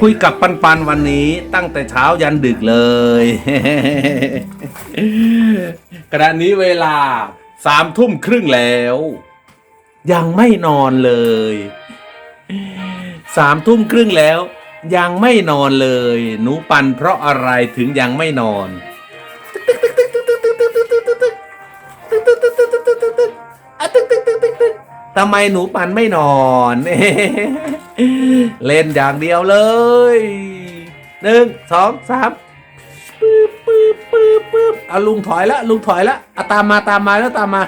คุยกับปันปันวันนี้ตั้งแต่เช้ายันดึกเลย ขณะนี้เวลาสามทุ่มครึ่งแล้ว ยังไม่นอนเลยสามทุ่มครึ่งแล้ว ยังไม่นอนเลย หนูปันเพราะอะไรถึงยังไม่นอน ทำไมหนูปันไม่นอน เล่นอย่างเดียวเลยหนึ่งสองสามปึ๊บปึ๊บปึ๊บปึ๊บเอาลุงถอยละลุงถอยละเอาตามมาตามมาแล้วตามมา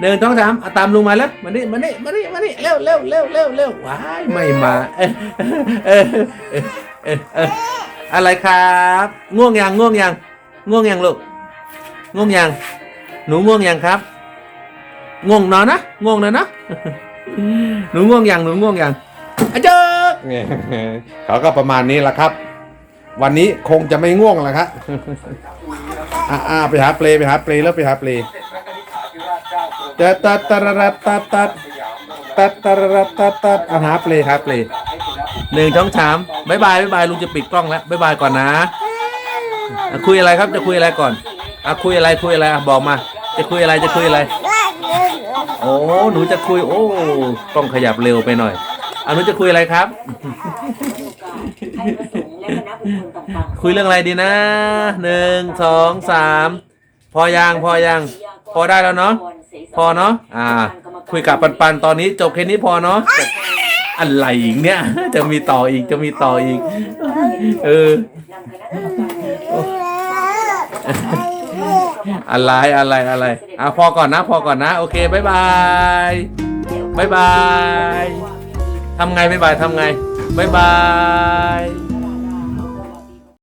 หนึ่งสองสามเอาตามลุงมาแล้วมานี่มานี่มานี่มานี่เร็วเร็วเร็วเร็วเร็วว้ายไม่มาเออเออเออเออเอออะไรครับ ง่วงยังง่วงยังง่วงยังลูกง่วงยังหนูง่วงยังครับ ง่วงนอนนะง่วงนอนนะหนูง่วงยังหนูง่วงยังอาเจ๊กเนี่ยเขาก็ประมาณนี้แหละครับ วันนี้คงจะไม่ง่วงแล้วครับอ่าอ่าไปหาเปลไปหาเปลแล้วไปหาเปลตัดตัดตัดตัดตัดตัดตัดตัดตัดตัดตัดเอาหาเปลหาเปลหนึ่งช่องสามบายบายบายบายลุงจะปิดกล้องแล้วบายบายก่อนนะอะคุยอะไรครับจะคุยอะไรก่อนอะคุยอะไรคุยอะไรอะบอกมา จะคุยอะไรจะคุยอะไร โอ้หนูจะคุย โอ้กล้องขยับเร็วไปหน่อยอะหนูจะคุยอะไรครับ คุยเรื่องอะไรดีนะหนึ่งสองสามพอยังพอยัง พอได้แล้วเนาะพอเนาะอ่า คุยกับปันปันตอนนี้จบแค่นี้พอเนาะอะไรอีกเนี่ย จะมีต่ออีกจะมีต่ออีก เออ อะไรอะไรอะไรอะพอก่อนนะ พอก่อนนะ โอเคบายบายบายบายทำไงบายบายทำไงบายบาย